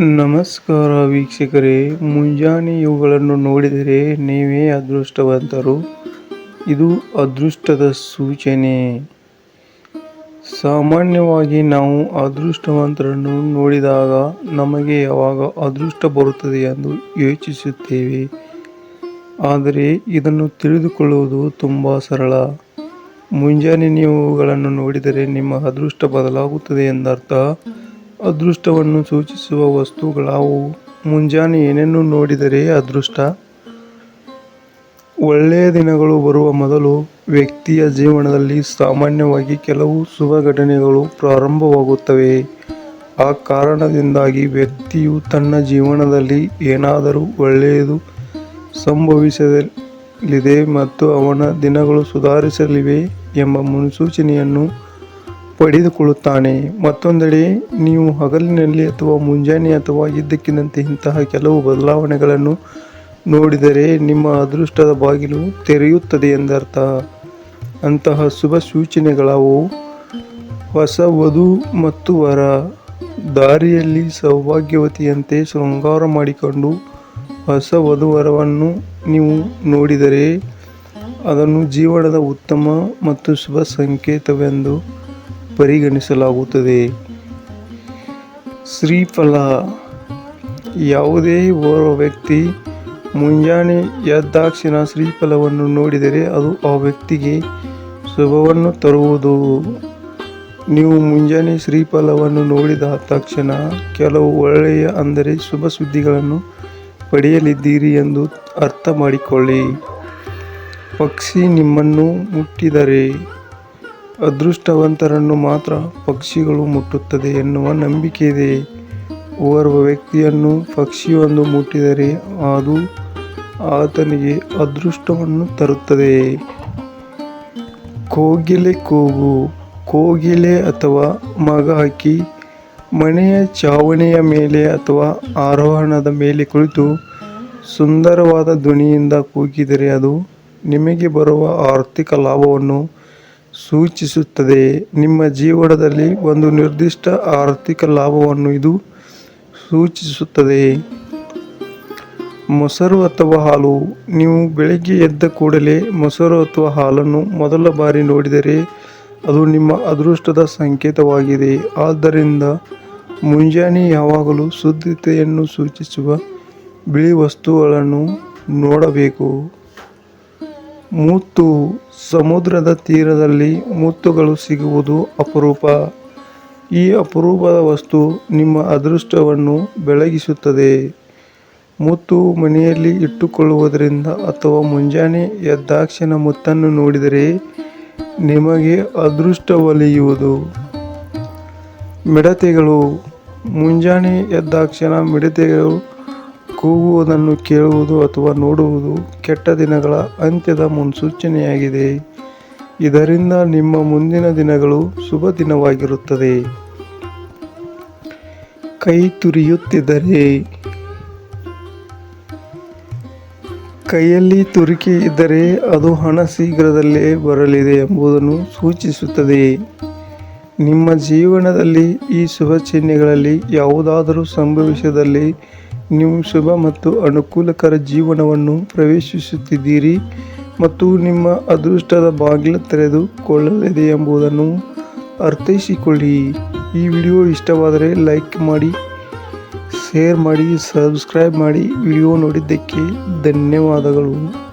ನಮಸ್ಕಾರ ವೀಕ್ಷಕರೇ, ಮುಂಜಾನೆ ಇವುಗಳನ್ನು ನೋಡಿದರೆ ನೀವೇ ಅದೃಷ್ಟವಂತರು. ಇದು ಅದೃಷ್ಟದ ಸೂಚನೆ. ಸಾಮಾನ್ಯವಾಗಿ ನಾವು ಅದೃಷ್ಟವಂತರನ್ನು ನೋಡಿದಾಗ ನಮಗೆ ಯಾವಾಗ ಅದೃಷ್ಟ ಬರುತ್ತದೆ ಎಂದು ಯೋಚಿಸುತ್ತೇವೆ. ಆದರೆ ಇದನ್ನು ತಿಳಿದುಕೊಳ್ಳುವುದು ತುಂಬ ಸರಳ. ಮುಂಜಾನೆ ನೀವುಗಳನ್ನು ನೋಡಿದರೆ ನಿಮ್ಮ ಅದೃಷ್ಟ ಬದಲಾಗುತ್ತದೆ ಎಂದರ್ಥ. ಅದೃಷ್ಟವನ್ನು ಸೂಚಿಸುವ ವಸ್ತುಗಳಾವು. ಮುಂಜಾನೆ ಏನನ್ನು ನೋಡಿದರೆ ಅದೃಷ್ಟ? ಒಳ್ಳೆಯ ದಿನಗಳು ಬರುವ ಮೊದಲು ವ್ಯಕ್ತಿಯ ಜೀವನದಲ್ಲಿ ಸಾಮಾನ್ಯವಾಗಿ ಕೆಲವು ಶುಭ ಘಟನೆಗಳು ಪ್ರಾರಂಭವಾಗುತ್ತವೆ. ಆ ಕಾರಣದಿಂದಾಗಿ ವ್ಯಕ್ತಿಯು ತನ್ನ ಜೀವನದಲ್ಲಿ ಏನಾದರೂ ಒಳ್ಳೆಯದು ಸಂಭವಿಸಲಿದೆ ಮತ್ತು ಅವನ ದಿನಗಳು ಸುಧಾರಿಸಲಿವೆ ಎಂಬ ಮುನ್ಸೂಚನೆಯನ್ನು ಪಡೆದುಕೊಳ್ಳುತ್ತಾನೆ. ಮತ್ತೊಂದೆಡೆ, ನೀವು ಹಗಲಿನಲ್ಲಿ ಅಥವಾ ಮುಂಜಾನೆ ಅಥವಾ ಇದ್ದಕ್ಕಿದ್ದಂತೆ ಇಂತಹ ಕೆಲವು ಬದಲಾವಣೆಗಳನ್ನು ನೋಡಿದರೆ ನಿಮ್ಮ ಅದೃಷ್ಟದ ಬಾಗಿಲು ತೆರೆಯುತ್ತದೆ ಎಂದರ್ಥ. ಅಂತಹ ಶುಭ ಸೂಚನೆಗಳವು ಹೊಸ ವಧು ಮತ್ತು ವರ. ದಾರಿಯಲ್ಲಿ ಸೌಭಾಗ್ಯವತಿಯಂತೆ ಶೃಂಗಾರ ಮಾಡಿಕೊಂಡು ಹೊಸ ವಧುವರವನ್ನು ನೀವು ನೋಡಿದರೆ ಅದನ್ನು ಜೀವನದ ಉತ್ತಮ ಮತ್ತು ಶುಭ ಸಂಕೇತವೆಂದು ಪರಿಗಣಿಸಲಾಗುತ್ತದೆ. ಶ್ರೀಫಲ, ಯಾವುದೇ ಓರ್ವ ವ್ಯಕ್ತಿ ಮುಂಜಾನೆ ಎದ್ದಾಕ್ಷಣ ಶ್ರೀಫಲವನ್ನು ನೋಡಿದರೆ ಅದು ಆ ವ್ಯಕ್ತಿಗೆ ಶುಭವನ್ನು ತರುವುದು. ನೀವು ಮುಂಜಾನೆ ಶ್ರೀಫಲವನ್ನು ನೋಡಿದ ತಕ್ಷಣ ಕೆಲವು ಒಳ್ಳೆಯ ಅಂದರೆ ಶುಭ ಸುದ್ದಿಗಳನ್ನು ಪಡೆಯಲಿದ್ದೀರಿ ಎಂದು ಅರ್ಥ ಮಾಡಿಕೊಳ್ಳಿ. ಪಕ್ಷಿ ನಿಮ್ಮನ್ನು ಮುಟ್ಟಿದರೆ ಅದೃಷ್ಟವಂತರನ್ನು ಮಾತ್ರ ಪಕ್ಷಿಗಳು ಮುಟ್ಟುತ್ತದೆ ಎನ್ನುವ ನಂಬಿಕೆ ಇದೆ. ಓರ್ವ ವ್ಯಕ್ತಿಯನ್ನು ಪಕ್ಷಿಯೊಂದು ಮುಟ್ಟಿದರೆ ಅದು ಆತನಿಗೆ ಅದೃಷ್ಟವನ್ನು ತರುತ್ತದೆ. ಕೋಗಿಲೆ ಕೂಗು, ಕೋಗಿಲೆ ಅಥವಾ ಮಗ ಹಾಕಿ ಮನೆಯ ಚಾವಣಿಯ ಮೇಲೆ ಅಥವಾ ಆರೋಹಣದ ಮೇಲೆ ಕುಳಿತು ಸುಂದರವಾದ ಧ್ವನಿಯಿಂದ ಕೂಗಿದರೆ ಅದು ನಿಮಗೆ ಬರುವ ಆರ್ಥಿಕ ಲಾಭವನ್ನು ಸೂಚಿಸುತ್ತದೆ. ನಿಮ್ಮ ಜೀವನದಲ್ಲಿ ಒಂದು ನಿರ್ದಿಷ್ಟ ಆರ್ಥಿಕ ಲಾಭವನ್ನು ಇದು ಸೂಚಿಸುತ್ತದೆ. ಮೊಸರು ಅಥವಾ ಹಾಲು. ನೀವು ಬೆಳಗ್ಗೆ ಎದ್ದ ಕೂಡಲೇ ಮೊಸರು ಅಥವಾ ಹಾಲನ್ನು ಮೊದಲ ಬಾರಿ ನೋಡಿದರೆ ಅದು ನಿಮ್ಮ ಅದೃಷ್ಟದ ಸಂಕೇತವಾಗಿದೆ. ಆದ್ದರಿಂದ ಮುಂಜಾನೆ ಯಾವಾಗಲೂ ಶುದ್ಧತೆಯನ್ನು ಸೂಚಿಸುವ ಬಿಳಿ ವಸ್ತುಗಳನ್ನು ನೋಡಬೇಕು. ಮುತ್ತು ಸಮುದ್ರದ ತೀರದಲ್ಲಿ ಮುತ್ತುಗಳು ಸಿಗುವುದು ಅಪರೂಪ. ಈ ಅಪರೂಪದ ವಸ್ತು ನಿಮ್ಮ ಅದೃಷ್ಟವನ್ನು ಬೆಳಗಿಸುತ್ತದೆ. ಮುತ್ತು ಮನೆಯಲ್ಲಿ ಇಟ್ಟುಕೊಳ್ಳುವುದರಿಂದ ಅಥವಾ ಮುಂಜಾನೆ ಎದ್ದಾಕ್ಷಣ ಮುತ್ತನ್ನು ನೋಡಿದರೆ ನಿಮಗೆ ಅದೃಷ್ಟ ಒಲಿಯುವುದು. ಮಿಡತೆಗಳು. ಮುಂಜಾನೆ ಎದ್ದಾಕ್ಷಣ ಮಿಡತೆಗಳು ಕೂಗುವುದನ್ನು ಕೇಳುವುದು ಅಥವಾ ನೋಡುವುದು ಕೆಟ್ಟ ದಿನಗಳ ಅಂತ್ಯದ ಮುನ್ಸೂಚನೆಯಾಗಿದೆ. ಇದರಿಂದ ನಿಮ್ಮ ಮುಂದಿನ ದಿನಗಳು ಶುಭ ದಿನವಾಗಿರುತ್ತದೆ. ಕೈ ತುರಿಯುತ್ತಿದ್ದರೆ. ಕೈಯಲ್ಲಿ ತುರಿಕೆ ಇದ್ದರೆ ಅದು ಹಣ ಶೀಘ್ರದಲ್ಲೇ ಬರಲಿದೆ ಎಂಬುದನ್ನು ಸೂಚಿಸುತ್ತದೆ. ನಿಮ್ಮ ಜೀವನದಲ್ಲಿ ಈ ಶುಭ ಚಿಹ್ನೆಗಳಲ್ಲಿ ಯಾವುದಾದರೂ ಸಂಭವಿಸಿದಲ್ಲಿ ನೀವು ಶುಭ ಮತ್ತು ಅನುಕೂಲಕರ ಜೀವನವನ್ನು ಪ್ರವೇಶಿಸುತ್ತಿದ್ದೀರಿ ಮತ್ತು ನಿಮ್ಮ ಅದೃಷ್ಟದ ಬಾಗಿಲು ತೆರೆದುಕೊಳ್ಳಲಿದೆ ಎಂಬುದನ್ನು ಅರ್ಥೈಸಿಕೊಳ್ಳಿ. ಈ ವಿಡಿಯೋ ಇಷ್ಟವಾದರೆ ಲೈಕ್ ಮಾಡಿ, ಶೇರ್ ಮಾಡಿ, ಸಬ್ಸ್ಕ್ರೈಬ್ ಮಾಡಿ ವಿಡಿಯೋ ನೋಡಿದ್ದಕ್ಕೆ ಧನ್ಯವಾದಗಳು.